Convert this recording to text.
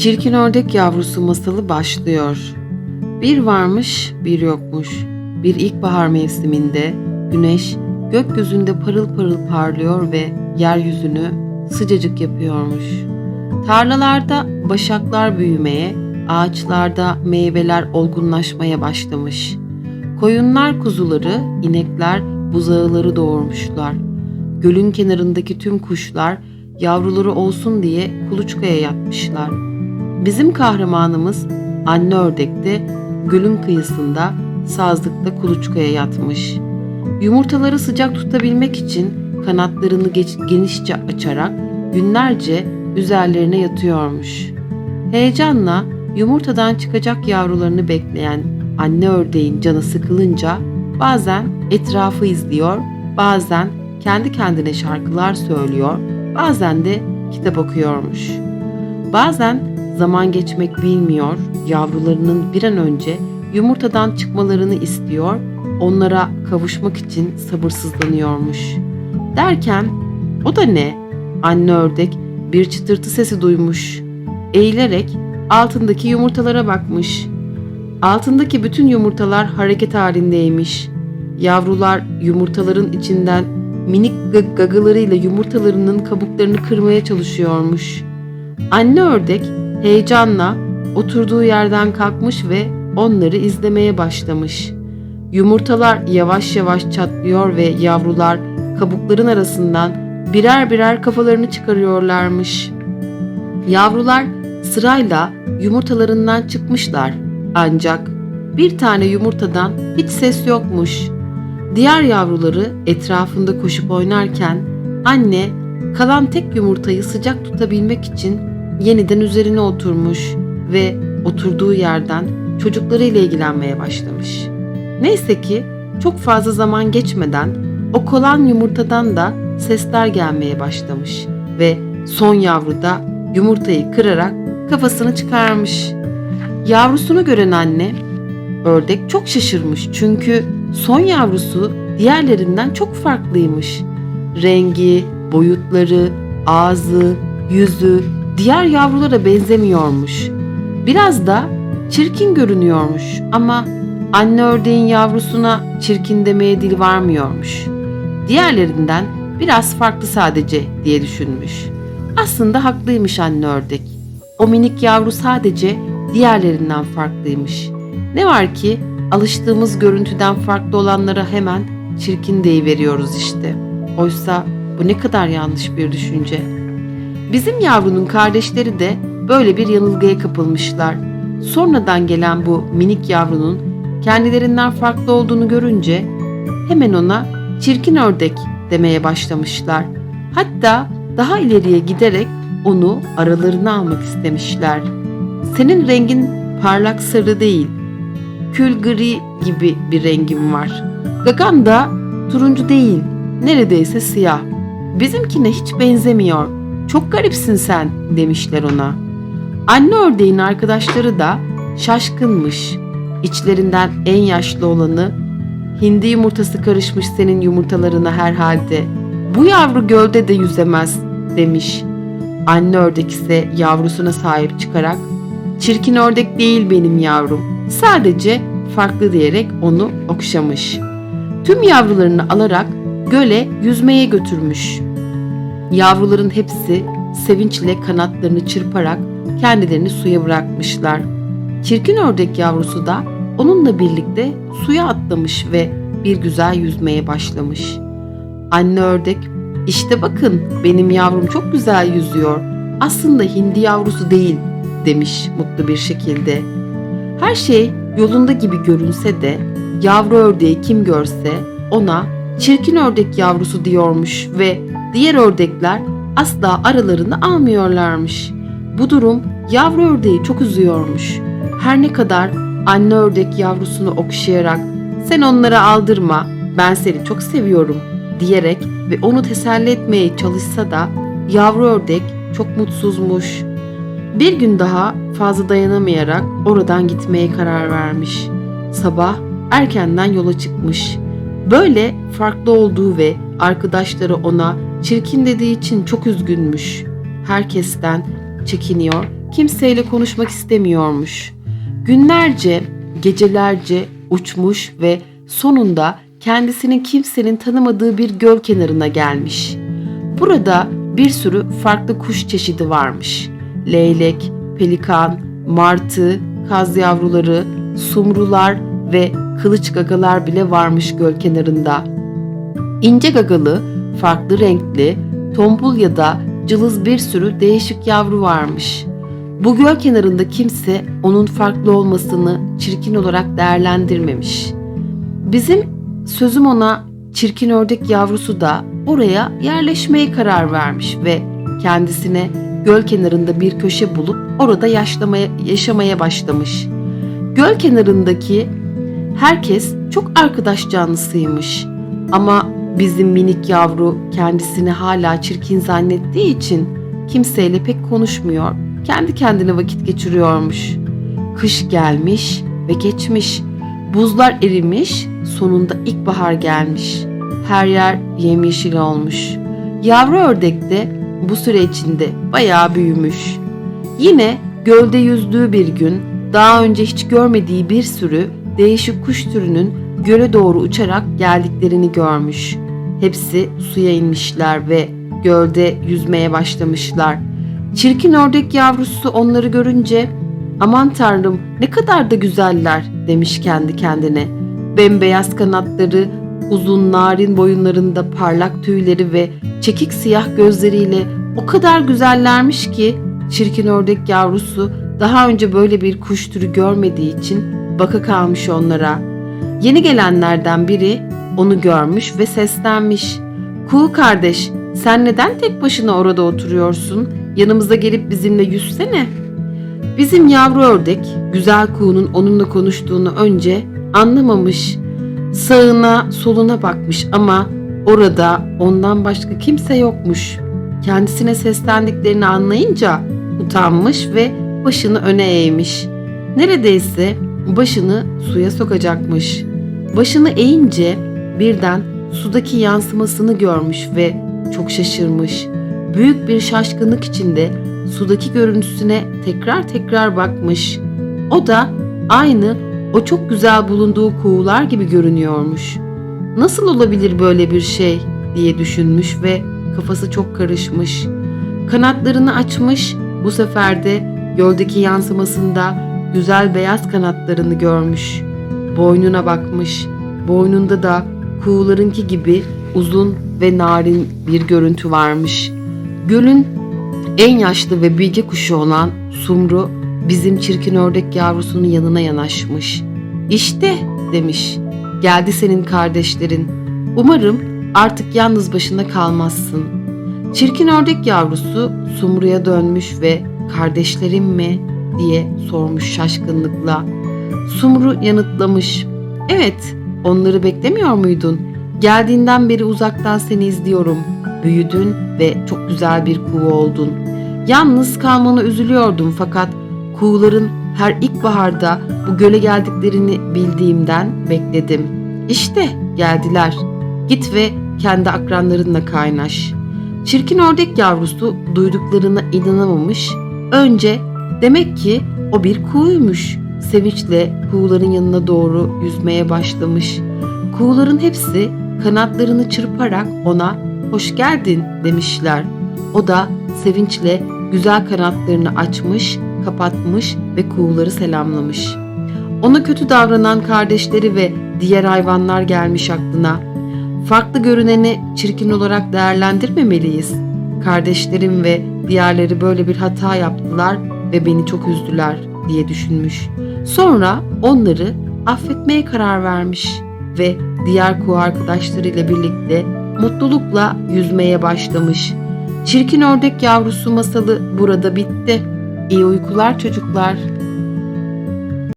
Çirkin ördek yavrusu masalı başlıyor. Bir varmış, bir yokmuş. Bir ilkbahar mevsiminde güneş gökyüzünde parıl parıl parlıyor ve yeryüzünü sıcacık yapıyormuş. Tarlalarda başaklar büyümeye, ağaçlarda meyveler olgunlaşmaya başlamış. Koyunlar kuzuları, inekler buzağıları doğurmuşlar. Gölün kenarındaki tüm kuşlar yavruları olsun diye kuluçkaya yatmışlar. Bizim kahramanımız anne ördek de gölün kıyısında sazlıkta kuluçkaya yatmış. Yumurtaları sıcak tutabilmek için kanatlarını genişçe açarak günlerce üzerlerine yatıyormuş. Heyecanla yumurtadan çıkacak yavrularını bekleyen anne ördeğin canı sıkılınca bazen etrafı izliyor, bazen kendi kendine şarkılar söylüyor, bazen de kitap okuyormuş. Bazen zaman geçmek bilmiyor, yavrularının bir an önce yumurtadan çıkmalarını istiyor, onlara kavuşmak için sabırsızlanıyormuş. Derken o da ne? Anne ördek bir çıtırtı sesi duymuş. Eğilerek altındaki yumurtalara bakmış. Altındaki bütün yumurtalar hareket halindeymiş. Yavrular yumurtaların içinden minik gag- gagalarıyla yumurtalarının kabuklarını kırmaya çalışıyormuş. Anne ördek heyecanla oturduğu yerden kalkmış ve onları izlemeye başlamış. Yumurtalar yavaş yavaş çatlıyor ve yavrular kabukların arasından birer birer kafalarını çıkarıyorlarmış. Yavrular sırayla yumurtalarından çıkmışlar ancak bir tane yumurtadan hiç ses yokmuş. Diğer yavruları etrafında koşup oynarken anne kalan tek yumurtayı sıcak tutabilmek için yeniden üzerine oturmuş ve oturduğu yerden çocuklarıyla ilgilenmeye başlamış. Neyse ki çok fazla zaman geçmeden o kolan yumurtadan da sesler gelmeye başlamış ve son yavru da yumurtayı kırarak kafasını çıkarmış. Yavrusunu gören anne ördek çok şaşırmış çünkü son yavrusu diğerlerinden çok farklıymış. Rengi, boyutları, ağzı, yüzü diğer yavrulara benzemiyormuş. Biraz da çirkin görünüyormuş ama anne ördeğin yavrusuna çirkin demeye dil varmıyormuş. Diğerlerinden biraz farklı sadece diye düşünmüş. Aslında haklıymış anne ördek. O minik yavru sadece diğerlerinden farklıymış. Ne var ki alıştığımız görüntüden farklı olanlara hemen çirkin veriyoruz işte. Oysa bu ne kadar yanlış bir düşünce. Bizim yavrunun kardeşleri de böyle bir yanılgıya kapılmışlar. Sonradan gelen bu minik yavrunun kendilerinden farklı olduğunu görünce hemen ona çirkin ördek demeye başlamışlar. Hatta daha ileriye giderek onu aralarına almak istemişler. Senin rengin parlak sarı değil, kül gri gibi bir rengin var. Gagan da turuncu değil, neredeyse siyah. Bizimkine hiç benzemiyor. Çok garipsin sen demişler ona. Anne ördeğin arkadaşları da şaşkınmış. İçlerinden en yaşlı olanı hindi yumurtası karışmış senin yumurtalarına herhalde. Bu yavru gölde de yüzemez demiş. Anne ördek ise yavrusuna sahip çıkarak çirkin ördek değil benim yavrum. Sadece farklı diyerek onu okşamış. Tüm yavrularını alarak göle yüzmeye götürmüş. Yavruların hepsi sevinçle kanatlarını çırparak kendilerini suya bırakmışlar. Çirkin ördek yavrusu da onunla birlikte suya atlamış ve bir güzel yüzmeye başlamış. Anne ördek, işte bakın benim yavrum çok güzel yüzüyor. Aslında hindi yavrusu değil demiş mutlu bir şekilde. Her şey yolunda gibi görünse de yavru ördeği kim görse ona çirkin ördek yavrusu diyormuş ve diğer ördekler asla aralarını almıyorlarmış. Bu durum yavru ördeği çok üzüyormuş. Her ne kadar anne ördek yavrusunu okşayarak sen onlara aldırma ben seni çok seviyorum diyerek ve onu teselli etmeye çalışsa da yavru ördek çok mutsuzmuş. Bir gün daha fazla dayanamayarak oradan gitmeye karar vermiş. Sabah erkenden yola çıkmış. Böyle farklı olduğu ve arkadaşları ona çirkin dediği için çok üzgünmüş. Herkesten çekiniyor kimseyle konuşmak istemiyormuş. Günlerce, gecelerce uçmuş ve sonunda kendisinin kimsenin tanımadığı bir göl kenarına gelmiş. Burada bir sürü farklı kuş çeşidi varmış. Leylek, pelikan, martı, kaz yavruları, sumrular ve kılıç gagalar bile varmış göl kenarında. İnce gagalı, farklı renkli, tombul ya da cılız bir sürü değişik yavru varmış. Bu göl kenarında kimse onun farklı olmasını çirkin olarak değerlendirmemiş. Bizim sözüm ona çirkin ördek yavrusu da oraya yerleşmeye karar vermiş ve kendisine göl kenarında bir köşe bulup orada yaşlamaya, yaşamaya başlamış. Göl kenarındaki herkes çok arkadaş canlısıymış. Ama bizim minik yavru kendisini hala çirkin zannettiği için kimseyle pek konuşmuyor. Kendi kendine vakit geçiriyormuş. Kış gelmiş ve geçmiş. Buzlar erimiş, sonunda ilkbahar gelmiş. Her yer yemyeşil olmuş. Yavru ördek de bu süre içinde bayağı büyümüş. Yine gölde yüzdüğü bir gün daha önce hiç görmediği bir sürü değişik kuş türünün göle doğru uçarak geldiklerini görmüş. Hepsi suya inmişler ve gölde yüzmeye başlamışlar. Çirkin ördek yavrusu onları görünce aman tanrım ne kadar da güzeller demiş kendi kendine. Bembeyaz kanatları, uzun narin boyunlarında parlak tüyleri ve çekik siyah gözleriyle o kadar güzellermiş ki çirkin ördek yavrusu daha önce böyle bir kuş türü görmediği için baka kalmış onlara. Yeni gelenlerden biri onu görmüş ve seslenmiş. Kuğu kardeş sen neden tek başına orada oturuyorsun? Yanımıza gelip bizimle yüzsene. Bizim yavru ördek güzel kuğunun onunla konuştuğunu önce anlamamış. Sağına soluna bakmış ama orada ondan başka kimse yokmuş. Kendisine seslendiklerini anlayınca utanmış ve başını öne eğmiş. Neredeyse başını suya sokacakmış. Başını eğince birden sudaki yansımasını görmüş ve çok şaşırmış. Büyük bir şaşkınlık içinde sudaki görüntüsüne tekrar tekrar bakmış. O da aynı o çok güzel bulunduğu kuğular gibi görünüyormuş. Nasıl olabilir böyle bir şey diye düşünmüş ve kafası çok karışmış. Kanatlarını açmış, bu sefer de göldeki yansımasında güzel beyaz kanatlarını görmüş. Boynuna bakmış. Boynunda da kuğularınki gibi uzun ve narin bir görüntü varmış. Gölün en yaşlı ve bilge kuşu olan Sumru bizim çirkin ördek yavrusunun yanına yanaşmış. İşte demiş. Geldi senin kardeşlerin. Umarım artık yalnız başına kalmazsın. Çirkin ördek yavrusu Sumru'ya dönmüş ve kardeşlerim mi diye sormuş şaşkınlıkla. Sumru yanıtlamış. Evet, onları beklemiyor muydun? Geldiğinden beri uzaktan seni izliyorum. Büyüdün ve çok güzel bir kuğu oldun. Yalnız kalmana üzülüyordum fakat kuğuların her ilkbaharda bu göle geldiklerini bildiğimden bekledim. İşte geldiler. Git ve kendi akranlarınla kaynaş. Çirkin ördek yavrusu duyduklarına inanamamış. Önce demek ki o bir kuğuymuş. Sevinçle kuğuların yanına doğru yüzmeye başlamış. Kuğuların hepsi kanatlarını çırparak ona hoş geldin demişler. O da sevinçle güzel kanatlarını açmış, kapatmış ve kuğuları selamlamış. Ona kötü davranan kardeşleri ve diğer hayvanlar gelmiş aklına. Farklı görüneni çirkin olarak değerlendirmemeliyiz. Kardeşlerim ve diğerleri böyle bir hata yaptılar ve beni çok üzdüler diye düşünmüş. Sonra onları affetmeye karar vermiş ve diğer kuğu arkadaşlarıyla birlikte mutlulukla yüzmeye başlamış. Çirkin ördek yavrusu masalı burada bitti. İyi uykular çocuklar.